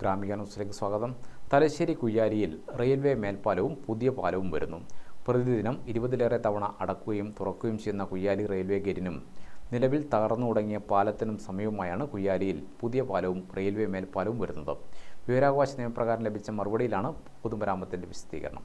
ഗ്രാമിക ന്യൂസിലേക്ക് സ്വാഗതം. തലശ്ശേരി കുയ്യാരിയിൽ റെയിൽവേ മേൽപ്പാലവും പുതിയ പാലവും വരുന്നു. പ്രതിദിനം ഇരുപതിലേറെ തവണ അടക്കുകയും തുറക്കുകയും ചെയ്യുന്ന കുയ്യാലി റെയിൽവേ ഗേറ്റിനും നിലവിൽ തകർന്നു തുടങ്ങിയ പാലത്തിനും സമീപമായാണ് കുയ്യാലിയിൽ പുതിയ പാലവും റെയിൽവേ മേൽപ്പാലവും വരുന്നത്. വിവരാവകാശ നിയമപ്രകാരം ലഭിച്ച മറുപടിയിലാണ് പൊതുമരാമത്തിന്റെ വിശദീകരണം.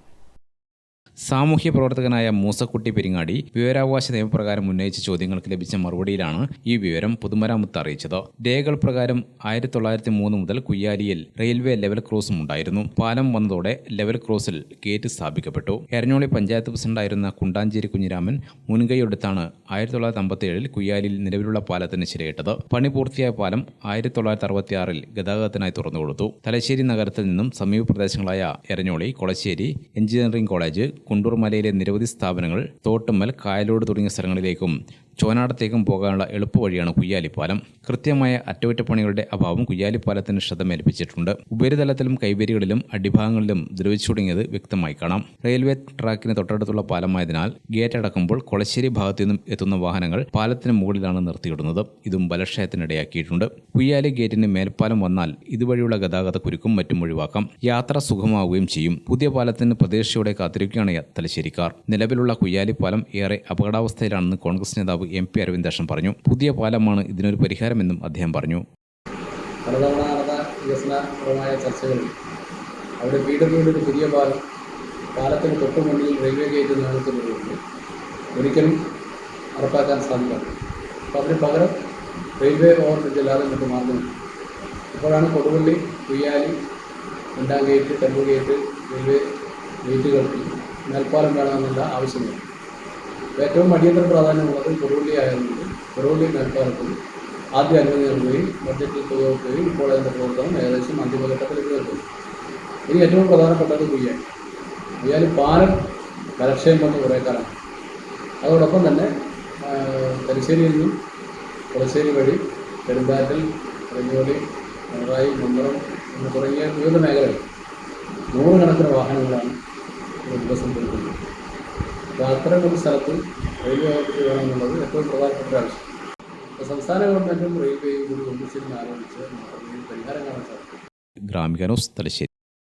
സാമൂഹ്യ പ്രവർത്തകനായ മൂസക്കുട്ടി പെരിങ്ങാടി വിവരാവകാശ നിയമപ്രകാരം ഉന്നയിച്ച ചോദ്യങ്ങൾക്ക് ലഭിച്ച മറുപടിയിലാണ് ഈ വിവരം പൊതുമരാമത്ത് അറിയിച്ചത്. രേഖകൾ പ്രകാരം ആയിരത്തി തൊള്ളായിരത്തി മൂന്ന് മുതൽ കുയ്യാലിയിൽ റെയിൽവേ ലെവൽ ക്രോസും ഉണ്ടായിരുന്നു. പാലം വന്നതോടെ ലെവൽ ക്രോസിൽ ഗേറ്റ് സ്ഥാപിക്കപ്പെട്ടു. എരഞ്ഞോളി പഞ്ചായത്ത് പ്രസിഡന്റായിരുന്ന കുണ്ടാഞ്ചേരി കുഞ്ഞിരാമൻ മുൻകൈയെടുത്താണ് ആയിരത്തി തൊള്ളായിരത്തി അമ്പത്തി ഏഴിൽ കുയ്യാലിയിൽ നിലവിലുള്ള പാലത്തിന് ശരിയിട്ടത് പണി പൂർത്തിയായ പാലം ആയിരത്തി തൊള്ളായിരത്തി അറുപത്തിയാറിൽ ഗതാഗതത്തിനായി തുറന്നുകൊടുത്തു. തലശ്ശേരി നഗരത്തിൽ നിന്നും സമീപ പ്രദേശങ്ങളായ എരഞ്ഞോളി കൊളശ്ശേരി എഞ്ചിനീയറിംഗ് കോളേജ് കുണ്ടൂർ മലയിലെ നിരവധി സ്ഥാപനങ്ങൾ തോട്ടുമ്മൽ കായലോട് തുടങ്ങിയ സ്ഥലങ്ങളിലേക്കും ചോനാടത്തേക്കും പോകാനുള്ള എളുപ്പവഴിയാണ് കുയ്യാലിപ്പാലം. കൃത്യമായ അറ്റകുറ്റപ്പണികളുടെ അഭാവം കുയ്യാലിപ്പാലത്തിന് ശ്രദ്ധമേൽപ്പിച്ചിട്ടുണ്ട്. ഉപരിതലത്തിലും കൈവേരികളിലും അടിഭാഗങ്ങളിലും ദ്രവിച്ചു തുടങ്ങിയത് വ്യക്തമായി കാണാം. റെയിൽവേ ട്രാക്കിന് തൊട്ടടുത്തുള്ള പാലമായതിനാൽ ഗേറ്റ് അടക്കുമ്പോൾ കൊളശ്ശേരി ഭാഗത്തു നിന്നും എത്തുന്ന വാഹനങ്ങൾ പാലത്തിന് മുകളിലാണ് നിർത്തിയിടുന്നത്. ഇതും ബലക്ഷയത്തിനിടയാക്കിയിട്ടുണ്ട്. കുയ്യാലി ഗേറ്റിന് മേൽപ്പാലം വന്നാൽ ഇതുവഴിയുള്ള ഗതാഗത കുരുക്കും മറ്റും ഒഴിവാക്കാം. യാത്ര സുഖമാവുകയും ചെയ്യും. പുതിയ പാലത്തിന് പ്രതീക്ഷയോടെ കാത്തിരിക്കുകയാണ് തലശ്ശേരിക്കാർ നിലവിലുള്ള കുയ്യാലി പാലം ഏറെ അപകടാവസ്ഥയിലാണെന്ന് കോൺഗ്രസ് നേതാവ് എം പി അരവിന്ദാക്ഷൻ പറഞ്ഞു. പുതിയ പാലമാണ് ഇതിനൊരു പരിഹാരമെന്നും അദ്ദേഹം പറഞ്ഞു. പലതവണ നടന്ന വികസനപരമായ ചർച്ചകളിൽ അവിടെ ഡബ്ല്യുയുടെ ഒരു പുതിയ പാലം പാലത്തിന് തൊട്ടു മുന്നിൽ റെയിൽവേ ഗേറ്റ് നിർമ്മിക്കുന്നതുകൊണ്ട് ഒരിക്കലും ഉറപ്പാക്കാൻ സാധിക്കില്ല അപ്പോൾ അതിന് പകരം റെയിൽവേ ഓവർ ബ്രിഡ്ജ് അല്ലാതെ മറ്റു മാർഗമില്ല. ഇപ്പോഴാണ് കൊടുവള്ളി കുയ്യാലി രണ്ടാം ഗേറ്റ് ടെമ്പോ ഗേറ്റ് റെയിൽവേ ഗേറ്റുകൾക്ക് മേൽപ്പാലം വേണമെന്നുള്ള ആവശ്യമില്ല. ഏറ്റവും അടിയന്തര പ്രാധാന്യമുള്ളത് കൊടുവള്ളി ആയതുകൊണ്ട് കൊടുവള്ളി മേൽപ്പാലത്തിൽ ആദ്യ അനുമതി നൽകുകയും ബഡ്ജറ്റിൽ തുക വെക്കുകയും ഇപ്പോൾ അതിന്റെ പ്രവർത്തനം ഏകദേശം അന്തിമഘട്ടത്തിലേക്ക് എത്തുന്നു ഇനി ഏറ്റവും പ്രധാനപ്പെട്ടത് കുയ്യാൻ കുയ്യാൽ പാലം കലക്ഷയം വന്ന് കുറേ കാലം അതോടൊപ്പം തന്നെ തലശ്ശേരിയിൽ നിന്നും കുളശ്ശേരി വഴി പെരുമ്പാറ്റൽ പെരിഞ്ഞോളി പിണറായി മമ്പറം എന്ന് തുടങ്ങിയ വിവിധ മേഖലകൾ നൂറുകണക്കിന് വാഹനങ്ങളാണ് ഒരു കൊടുക്കുന്നു അപ്പോൾ അത്തരമൊരു സ്ഥലത്ത് റെയിൽവേ ഓഫീസ് വേണമെന്നുള്ളത് ഏറ്റവും പ്രധാനപ്പെട്ട ആവശ്യം. അപ്പോൾ സംസ്ഥാന ഗവൺമെന്റും റെയിൽവേയും കൂടി ഒന്നിച്ചിരുന്ന് ആലോചിച്ച് പരിഹാരം കാണാൻ സാധിക്കും. ഗ്രാമികനോസ് തലശ്ശേരി.